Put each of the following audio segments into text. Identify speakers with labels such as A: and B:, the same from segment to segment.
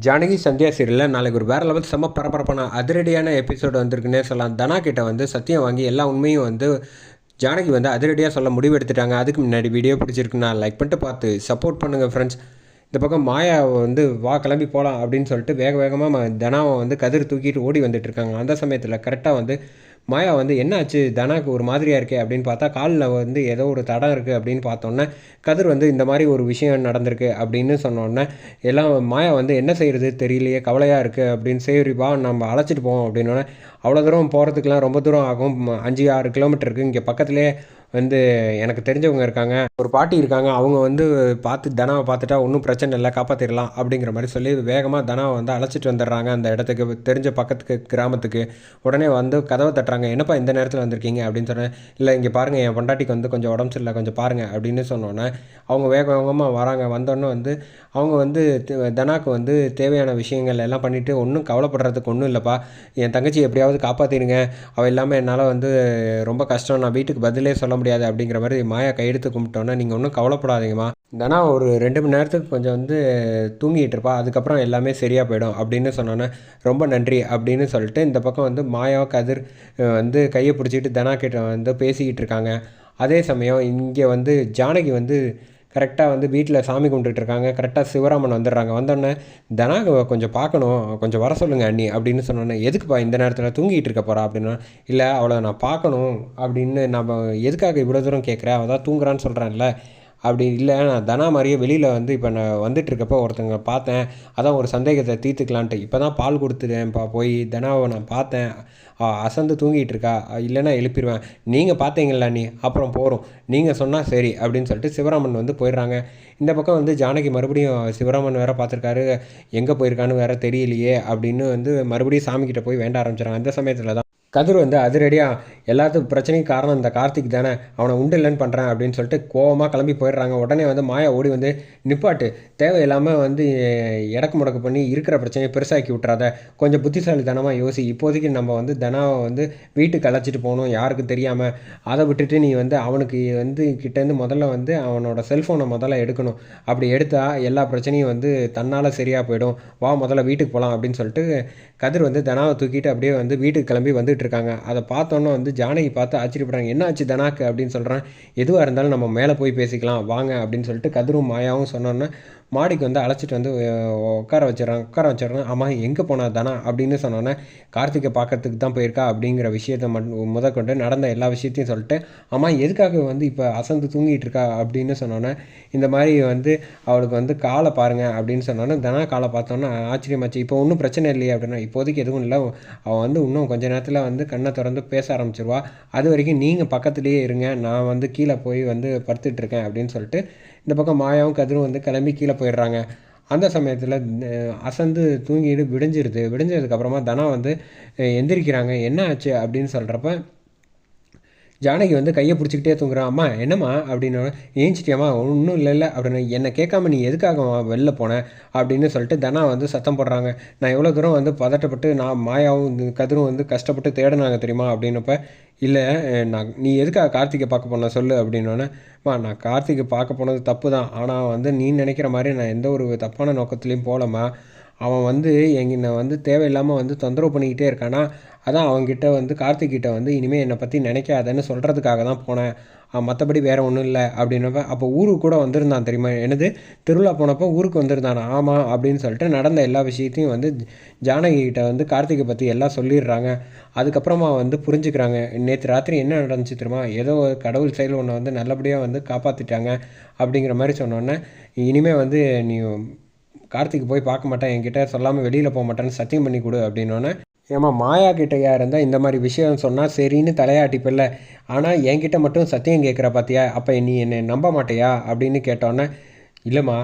A: ஜானகி சந்தியா சீரியலில் நாளைக்கு ஒரு வேறு லெவல் செம்ம பரபரப்பான அதிரடியான எபிசோடு வந்திருக்குன்னே சொல்லலாம். தனா கிட்ட வந்து சத்தியம் வாங்கி எல்லா உண்மையும் வந்து ஜானகி வந்து அதிரடியாக சொல்ல முடிவு எடுத்துட்டாங்க. அதுக்கு முன்னாடி வீடியோ பிடிச்சிருக்குன்னா லைக் பண்ணிட்டு பார்த்து சப்போர்ட் பண்ணுங்கள் ஃப்ரெண்ட்ஸ் இந்த பக்கம் மாயா வந்து வா கிளம்பி போகலாம் அப்படின்னு சொல்லிட்டு வேக வேகமாக தனாவை வந்து கதிர் தூக்கிட்டு ஓடி வந்துட்டு இருக்காங்க. அந்த சமயத்தில் கரெக்டாக வந்து மாயா வந்து என்னாச்சு? தனாக்கு ஒரு மாதிரியாக இருக்கே? அப்படின்னு பார்த்தா காலில் வந்து ஏதோ ஒரு தடம் இருக்குது அப்படின்னு பார்த்தோன்னே கதிர் வந்து இந்த மாதிரி ஒரு விஷயம் நடந்திருக்கு அப்படின்னு சொன்னோன்னே எல்லாம் மாயா வந்து என்ன செய்கிறது தெரியலையே கவலையாக இருக்குது அப்படின்னு சரிப்பா நம்ம அழைச்சிட்டு போவோம் அப்படின்னோடனே அவ்வளோ தூரம் போகிறதுக்கெலாம் ரொம்ப தூரம் ஆகும். அஞ்சு ஆறு கிலோமீட்டருக்கு இங்கே பக்கத்துலேயே வந்து எனக்கு தெரிஞ்சவங்க இருக்காங்க. ஒரு பாட்டி இருக்காங்க. அவங்க வந்து பார்த்து தனாவை பார்த்துட்டா ஒன்றும் பிரச்சனை இல்லை காப்பாற்றிடலாம் அப்படிங்கிற மாதிரி சொல்லி வேகமாக தனாவை வந்து அழைச்சிட்டு வந்துடுறாங்க அந்த இடத்துக்கு. தெரிஞ்ச பக்கத்துக்கு கிராமத்துக்கு. உடனே வந்து கதவை தட்டுறாங்க. என்னப்பா இந்த நேரத்தில் வந்திருக்கீங்க? அப்படின்னு சொன்னேன். இல்லை இங்கே பாருங்கள் என் பொண்டாட்டிக்கு வந்து கொஞ்சம் உடம்பு சரியில்லை. கொஞ்சம் பாருங்கள் அப்படின்னு சொன்னோன்னே அவங்க வேக வேகமாக வராங்க. வந்தோடனே வந்து அவங்க வந்து தனாக்கு வந்து தேவையான விஷயங்கள் எல்லாம் பண்ணிவிட்டு ஒன்றும் கவலைப்படுறதுக்கு ஒன்றும் இல்லைப்பா. என் தங்கச்சி எப்படியாவது காப்பாற்றிடுங்க அவள் இல்லாமல் என்னால் வந்து ரொம்ப கஷ்டம். நான் வீட்டுக்கு பதிலே சொல்ல முடியாது அப்படிங்கிற மாதிரி மாயா கையெடுத்து கும்பிட்டோன்னே நீங்கள் ஒன்றும் கவலைப்படாதீங்கம்மா. தனா ஒரு ரெண்டு மணி நேரத்துக்கு கொஞ்சம் வந்து தூங்கிட்டு இருப்பா. அதுக்கப்புறம் எல்லாமே சரியாக போயிடும் அப்படின்னு சொன்னோன்னே ரொம்ப நன்றி அப்படின்னு சொல்லிட்டு இந்த பக்கம் வந்து மாயா கதிர் வந்து கையை பிடிச்சிட்டு தனா கிட்ட வந்து பேசிக்கிட்டு இருக்காங்க. அதே சமயம் இங்கே வந்து ஜானகி வந்து கரெக்டாக வந்து வீட்டில் சாமி இருக்காங்க. கரெக்டாக சிவராமன் வந்துடுறாங்க. வந்தோடனே தனா கொஞ்சம் பார்க்கணும். கொஞ்சம் வர சொல்லுங்கள் அண்ணி. அப்படின்னு சொன்னோன்னே எதுக்குப்பா இந்த நேரத்தில் தூங்கிட்டு இருக்க போகிறா அப்படின்னா இல்லை அவளை நான் பார்க்கணும். அப்படின்னு நம்ம எதுக்காக இவ்வளோ தூரம் கேட்குறேன் அவள் தான் தூங்குறான்னு சொல்கிறேன்ல அப்படி இல்லை நான் தனா மாதிரியே வெளியில் வந்து இப்போ நான் வந்துட்டுருக்கப்போ ஒருத்தங்க பார்த்தேன். அதான் ஒரு சந்தேகத்தை தீர்த்துக்கலான்ட்டு. இப்போ தான் பால் கொடுத்துட்டேன்ப்பா போய் தனாவை நான் பார்த்தேன். அசந்து தூங்கிட்டு இருக்கா இல்லைன்னா எழுப்பிடுவேன் நீங்கள் பார்த்தீங்களா நீ அப்புறம் போகிறோம் நீங்கள் சொன்னால் சரி அப்படின்னு சொல்லிட்டு சிவராமன் வந்து போயிடுறாங்க. இந்த பக்கம் வந்து ஜானகி மறுபடியும் சிவராமன் வேறு பார்த்துருக்காரு. எங்கே போயிருக்கான்னு வேறு தெரியலையே அப்படின்னு வந்து மறுபடியும் சாமிக்கிட்ட போய் வேண்ட ஆரம்பிச்சிடறாங்க. அந்த சமயத்தில் தான் கதிர் வந்து அதிரடியாக எல்லாத்துக்கும் பிரச்சனையும் காரணம் இந்த கார்த்திக் தானே. அவனை உண்டு இல்லைன்னு பண்ணுறேன் அப்படின்னு சொல்லிட்டு கோவமாக கிளம்பி போயிடுறாங்க. உடனே வந்து மாயா ஓடி வந்து நிப்பாட்டு. தேவையில்லாமல் வந்து இடக்கு முடக்கு பண்ணி இருக்கிற பிரச்சனையை பெருசாக்கி விட்றாத கொஞ்சம் புத்திசாலித்தனமாக யோசி. இப்போதைக்கு நம்ம வந்து தனாவை வந்து வீட்டுக்கு அழைச்சிட்டு போகணும். யாருக்கும் தெரியாமல் அதை விட்டுட்டு நீ வந்து அவனுக்கு வந்து கிட்டேருந்து முதல்ல வந்து அவனோட செல்ஃபோனை முதல்ல எடுக்கணும். அப்படி எடுத்தால் எல்லா பிரச்சனையும் வந்து தன்னால் சரியாக போயிடும். வா முதல்ல வீட்டுக்கு போகலாம் அப்படின்னு சொல்லிட்டு கதிர் வந்து தனாவை தூக்கிட்டு அப்படியே வந்து வீட்டுக்கு கிளம்பி வந்துட்டு இருக்காங்க. அதை பார்த்தோன்னே வந்து ஜானகி பார்த்து ஆச்சரியப்படுறாங்க என்ன ஆச்சு தனாக்கு? அப்படின்னு சொல்கிறேன் எதுவாக இருந்தாலும் நம்ம மேலே போய் பேசிக்கலாம் வாங்க அப்படின்னு சொல்லிட்டு கதிரும் மாயாவும் சொன்னோன்னே மாடிக்கு வந்து அழைச்சிட்டு வந்து உட்கார வச்சிடறாங்க உட்கார வச்சிடறாங்க. ஆமாம் எங்கே போனால் தானா? அப்படின்னு சொன்னோன்னே கார்த்திகை பார்க்கறதுக்கு தான் போயிருக்கா அப்படிங்கிற விஷயத்த மட்டும் முதற்கொண்டு நடந்த எல்லா விஷயத்தையும் சொல்லிட்டு ஆமாம் எதுக்காக வந்து இப்போ அசந்து தூங்கிட்டு இருக்கா அப்படின்னு சொன்னோன்னே இந்த மாதிரி வந்து அவளுக்கு வந்து காலை பாருங்கள் அப்படின்னு சொன்னோன்னே தனா காலை பார்த்தோன்னே ஆச்சரியமாச்சு. இப்போ ஒன்றும் பிரச்சனை இல்லையே அப்படின்னா இப்போதைக்கு எதுவும் இல்லை. அவள் வந்து இன்னும் கொஞ்ச நேரத்தில் வந்து கண்ணை திறந்து பேச ஆரம்பிச்சிருவா. அது வரைக்கும் நீங்கள் பக்கத்துலேயே இருங்க. நான் வந்து கீழே போய் வந்து படுத்துட்ருக்கேன் அப்படின்னு சொல்லிட்டு இந்த பக்கம் மாயாவும் கதிரும் வந்து கிளம்பி கீழே போயிடுறாங்க. அந்த சமயத்தில் அசந்து தூங்கிட்டு விடிஞ்சிருது. விடிஞ்சதுக்கப்புறமா தனா வந்து எந்திரிக்கிறாங்க. என்ன ஆச்சு அப்படின்னு சொல்கிறப்ப ஜானகி வந்து கையை பிடிச்சிக்கிட்டே தூங்குறான் அம்மா என்னம்மா? அப்படின்னு ஏஞ்சிட்டியம்மா ஒன்றும் இல்லை இல்லை. அப்படின்னு என்னை கேட்காம நீ எதுக்காக வெளில போனேன் அப்படின்னு சொல்லிட்டு தனா வந்து சத்தம் போடுறாங்க. நான் எவ்வளோ தூரம் வந்து பதட்டப்பட்டு நான் மாயாவும் கதிரும் வந்து கஷ்டப்பட்டு தேடினாங்க தெரியுமா? அப்படின்னப்ப இல்லை நான் நீ எதுக்காக கார்த்திகை பார்க்க போன சொல்லு? அப்படின்னோடனேம்மா நான் கார்த்திகை பார்க்க போனது தப்பு தான். ஆனால் வந்து நீ நினைக்கிற மாதிரி நான் எந்த ஒரு தப்பான நோக்கத்துலேயும் போகலம்மா. அவன் வந்து என்னை வந்து தேவையில்லாமல் வந்து தொந்தரவு பண்ணிக்கிட்டே இருக்கானா? அதான் அவங்ககிட்ட வந்து கார்த்திக்கிட்ட வந்து இனிமேல் என்னை பற்றி நினைக்காதன்னு சொல்கிறதுக்காக தான் போனேன். மற்றபடி வேறு ஒன்றும் இல்லை அப்படின்னப்ப அப்போ ஊருக்கு கூட வந்திருந்தான் தெரியுமா? எனது திருவிழா போனப்போ ஊருக்கு வந்திருந்தான். ஆமாம் அப்படின்னு சொல்லிட்டு நடந்த எல்லா விஷயத்தையும் வந்து ஜானகிகிட்ட வந்து கார்த்திகை பற்றி எல்லாம் சொல்லிடுறாங்க. அதுக்கப்புறமா வந்து புரிஞ்சுக்கிறாங்க. நேற்று ராத்திரி என்ன நடந்துச்சு தெரியுமா? ஏதோ கடவுள் செயல் ஒன்று வந்து நல்லபடியாக வந்து காப்பாற்றிட்டாங்க அப்படிங்கிற மாதிரி சொன்னோன்னே இனிமேல் வந்து நீ கார்த்திக் போய் பார்க்க மாட்டேன் என்கிட்ட சொல்லாமல் வெளியில் போக மாட்டேன்னு சத்தியம் பண்ணி கொடு அப்படின்னோடனே ஏமா மாயா கிட்டையா இருந்தால் இந்த மாதிரி விஷயம் சொன்னால் சரின்னு தலையாட்டிப்பில்ல ஆனால் என்கிட்ட மட்டும் சத்தியம் கேட்குற பார்த்தியா அப்போ நீ என்னை நம்ப மாட்டியா? அப்படின்னு கேட்டோன்னே இல்லைம்மா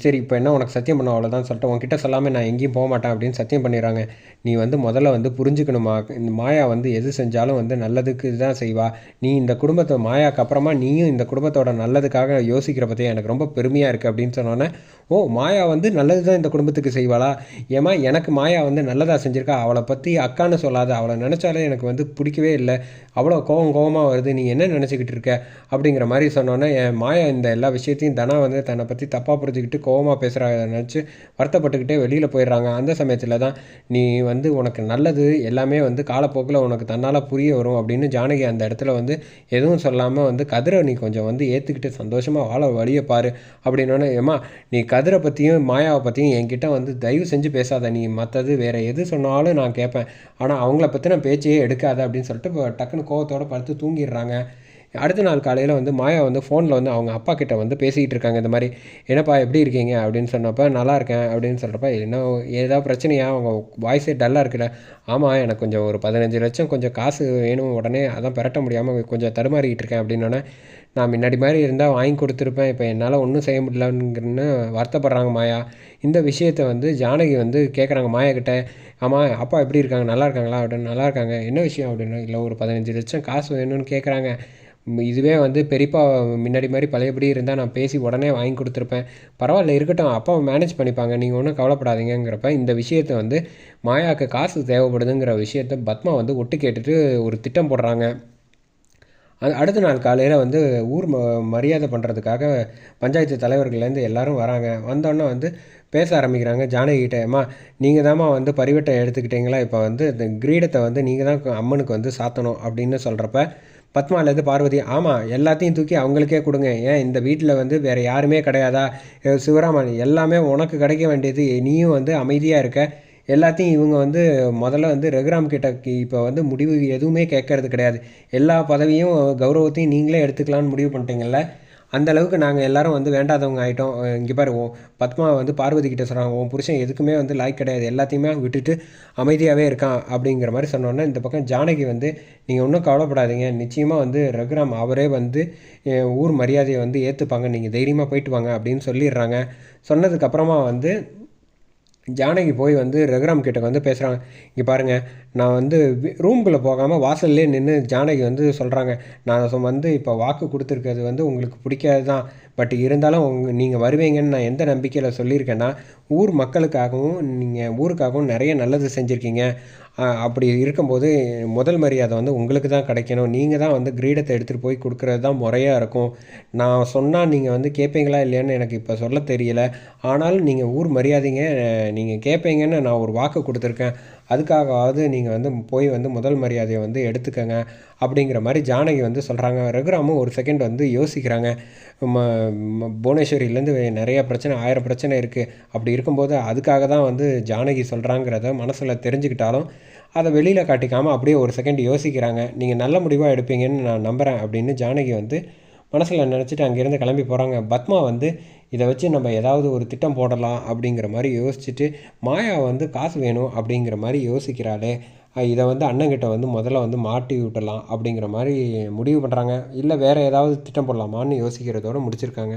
A: சரி இப்போ என்ன உனக்கு சத்தியம் பண்ண அவ்வளோதான் சொல்லிட்டு உன்கிட்ட சொல்லாமல் நான் எங்கேயும் போக மாட்டேன் அப்படின்னு சத்தியம் பண்ணிடுறாங்க. நீ வந்து முதல்ல வந்து புரிஞ்சுக்கணுமா? இந்த மாயா வந்து எது செஞ்சாலும் வந்து நல்லதுக்கு தான் செய்வா. நீ இந்த குடும்பத்தை மாயாக்கு அப்புறமா நீயும் இந்த குடும்பத்தோட நல்லதுக்காக யோசிக்கிற பற்றி எனக்கு ரொம்ப பெருமையாக இருக்குது அப்படின்னு சொன்னோன்னே ஓ மாயா வந்து நல்லது தான் இந்த குடும்பத்துக்கு செய்வாளா? ஏமா எனக்கு மாயா வந்து நல்லதாக செஞ்சுருக்கா? அவளை பற்றி அக்கான்னு சொல்லாத. அவளை நினச்சாலே எனக்கு வந்து பிடிக்கவே இல்லை. அவ்வளோ கோவம் கோவமாக வருது. நீ என்ன நினச்சிக்கிட்டு இருக்க? அப்படிங்கிற மாதிரி சொன்னோன்னே என் மாயா இந்த எல்லா விஷயத்தையும் தனா வந்து தன்னை பற்றி தப்பாக புரிஞ்சுக்கிட்டு கோவமாக பேசுகிறாங்க நினச்சி வருத்தப்பட்டுக்கிட்டே வெளியில் போயிடுறாங்க. அந்த சமயத்தில் தான் நீ வந்து உனக்கு நல்லது எல்லாமே வந்து காலப்போக்கில் உனக்கு தன்னால் புரிய வரும் அப்படின்னு ஜானகி அந்த இடத்துல வந்து எதுவும் சொல்லாமல் வந்து கதிரை நீ கொஞ்சம் வந்து ஏற்றுக்கிட்டு சந்தோஷமாக வாழ வழியை பாரு அப்படின்னோடனே ஏம்மா நீ கதிரை பற்றியும் மாயாவை பற்றியும் என்கிட்ட வந்து தயவு செஞ்சு பேசாத. நீ மற்றது வேறு எது சொன்னாலும் நான் கேட்பேன். ஆனால் அவங்கள பற்றின பேச்சையே எடுக்காத. அப்படின்னு சொல்லிட்டு இப்போ டக்குன்னு கோவத்தோடு படுத்து தூங்கிடுறாங்க. அடுத்த நாள் காலையில் வந்து மாயா வந்து ஃபோனில் வந்து அவங்க அப்பா கிட்ட வந்து பேசிக்கிட்டு இருக்காங்க இந்த மாதிரி என்னப்பா எப்படி இருக்கீங்க? அப்படின்னு சொன்னப்போ நல்லா இருக்கேன் அப்படின்னு சொல்கிறப்ப என்ன ஏதாவது பிரச்சனையா? அவங்க வாய்ஸே டல்லாக இருக்குல்ல. ஆமாம் எனக்கு கொஞ்சம் ஒரு பதினஞ்சு லட்சம் கொஞ்சம் காசு வேணும் உடனே அதான் பெரட்ட முடியாமல் கொஞ்சம் தடுமாறிக்கிட்டு இருக்கேன் அப்படின்னோடனே நான் முன்னாடி மாதிரி இருந்தால் வாங்கி கொடுத்துருப்பேன் இப்போ என்னால் ஒன்றும் செய்ய முடியலங்கிறன்னு வருத்தப்படுறாங்க மாயா. இந்த விஷயத்தை வந்து ஜானகி வந்து கேட்குறாங்க மாயா கிட்ட ஆமாம் அப்பா எப்படி இருக்காங்க? நல்லா இருக்காங்களா? அப்படின்னு நல்லா இருக்காங்க. என்ன விஷயம்? அப்படின்னு இல்லை ஒரு பதினஞ்சு லட்சம் காசு வேணும்னு கேட்குறாங்க இதுவே வந்து பெரியப்பா முன்னாடி மாதிரி பழையபடி இருந்தால் நான் பேசி உடனே வாங்கி கொடுத்துருப்பேன். பரவாயில்ல இருக்கட்டும். அப்பாவை மேனேஜ் பண்ணிப்பாங்க. நீங்கள் ஒன்றும் கவலைப்படாதீங்கிறப்ப இந்த விஷயத்தை வந்து மாயாவுக்கு காசு தேவைப்படுதுங்கிற விஷயத்த பத்மா வந்து ஒட்டு கேட்டுட்டு ஒரு திட்டம் போடுறாங்க. அது அடுத்த நாள் காலையில் வந்து ஊர் ம மரியாதை பண்ணுறதுக்காக பஞ்சாயத்து தலைவர்கள்லேருந்து எல்லோரும் வராங்க. வந்தோடனே வந்து பேச ஆரம்பிக்கிறாங்க. ஜானகிட்டேம்மா நீங்கள் தாம்மா வந்து பரிவட்டை எடுத்துக்கிட்டீங்களா? இப்போ வந்து இந்த கிரீடத்தை வந்து நீங்கள் தான் அம்மனுக்கு வந்து சாத்தணும் அப்படின்னு சொல்கிறப்ப பத்மாலேருந்து பார்வதி ஆமாம் எல்லாத்தையும் தூக்கி அவங்களுக்கே கொடுங்க. ஏன் இந்த வீட்டில் வந்து வேறு யாருமே கிடையாதா? சிவராமன் எல்லாமே உனக்கு கிடைக்க வேண்டியது. நீயும் வந்து அமைதியாக இருக்க. எல்லாத்தையும் இவங்க வந்து முதல்ல வந்து ரகுராம் கிட்ட இப்போ வந்து முடிவு எதுவுமே கேட்கறது கிடையாது. எல்லா பதவியும் கௌரவத்தையும் நீங்களே எடுத்துக்கலான்னு முடிவு பண்ணிட்டீங்கல்ல? அந்த அளவுக்கு நாங்கள் எல்லாரும் வந்து வேண்டாதவங்க ஆகிட்டோம் இங்கே பாரு பத்மா வந்து பார்வதி கிட்ட சொல்கிறாங்க உன் புருஷன் எதுக்குமே வந்து லாய்க் கிடையாது. எல்லாத்தையுமே விட்டுட்டு அமைதியாகவே இருக்கான் அப்படிங்கிற மாதிரி சொன்னோன்னே இந்த பக்கம் ஜானகி வந்து நீங்கள் ஒன்றும் கவலைப்படாதீங்க. நிச்சயமாக வந்து ரகுராம் அவரே வந்து ஊர் மரியாதையை வந்து ஏற்றுப்பாங்க நீங்கள் தைரியமாக போயிட்டு வாங்க அப்படின்னு சொல்லிடுறாங்க. சொன்னதுக்கப்புறமா வந்து ஜானகி போய் வந்து ரகுராம் கிட்ட வந்து பேசுகிறாங்க இங்கே பாருங்கள் நான் வந்து ரூம்குள்ளே போகாமல் வாசல்லே நின்று ஜானகி வந்து சொல்கிறாங்க நான் வந்து இப்போ வாக்கு கொடுத்துருக்கிறது வந்து உங்களுக்கு பிடிக்காது தான் பட் இருந்தாலும் உங்க நீங்கள் வருவீங்கன்னு நான் எந்த நம்பிக்கையில் சொல்லியிருக்கேன்னா ஊர் மக்களுக்காகவும் நீங்கள் ஊருக்காகவும் நிறைய நல்லது செஞ்சுருக்கீங்க. அப்படி இருக்கும்போது முதல் மரியாதை வந்து உங்களுக்கு தான் கிடைக்கணும். நீங்கள் தான் வந்து கிரீடத்தை எடுத்துகிட்டு போய் கொடுக்குறது தான் முறையாக இருக்கும். நான் சொன்னால் நீங்கள் வந்து கேட்பீங்களா இல்லையான்னு எனக்கு இப்போ சொல்ல தெரியல. ஆனாலும் நீங்கள் ஊர் மரியாதைங்க நீங்கள் கேட்பீங்கன்னு நான் ஒரு வாக்கு கொடுத்துருக்கேன். அதுக்காகவாவது நீங்கள் வந்து போய் வந்து முதல் மரியாதையை வந்து எடுத்துக்கங்க அப்படிங்கிற மாதிரி ஜானகி வந்து சொல்கிறாங்க ரகுராமும் ஒரு செகண்ட் வந்து யோசிக்கிறாங்க. புவனேஸ்வரியிலேருந்து நிறைய பிரச்சனை ஆயிரம் பிரச்சனை இருக்குது அப்படி இருக்கும்போது அதுக்காக தான் வந்து ஜானகி சொல்கிறாங்கிறத மனசில் தெரிஞ்சுக்கிட்டாலும் அதை வெளியில் காட்டிக்காமல் அப்படியே ஒரு செகண்ட் யோசிக்கிறாங்க. நீங்கள் நல்ல முடிவாக எடுப்பீங்கன்னு நான் நம்புகிறேன் அப்படின்னு ஜானகி வந்து மனசில் நினச்சிட்டு அங்கேருந்து கிளம்பி போகிறாங்க பத்மா வந்து இதை வச்சு நம்ம ஏதாவது ஒரு திட்டம் போடலாம் அப்படிங்கிற மாதிரி யோசிச்சுட்டு மாயா வந்து காசு வேணும் அப்படிங்கிற மாதிரி யோசிக்கிறாளே. இதை வந்து அண்ணங்கிட்ட வந்து முதல்ல வந்து மாட்டி விட்டலாம் அப்படிங்கிற மாதிரி முடிவு பண்ணுறாங்க இல்லை வேறு ஏதாவது திட்டம் போடலாமான்னு யோசிக்கிறதோடு முடிச்சிருக்காங்க.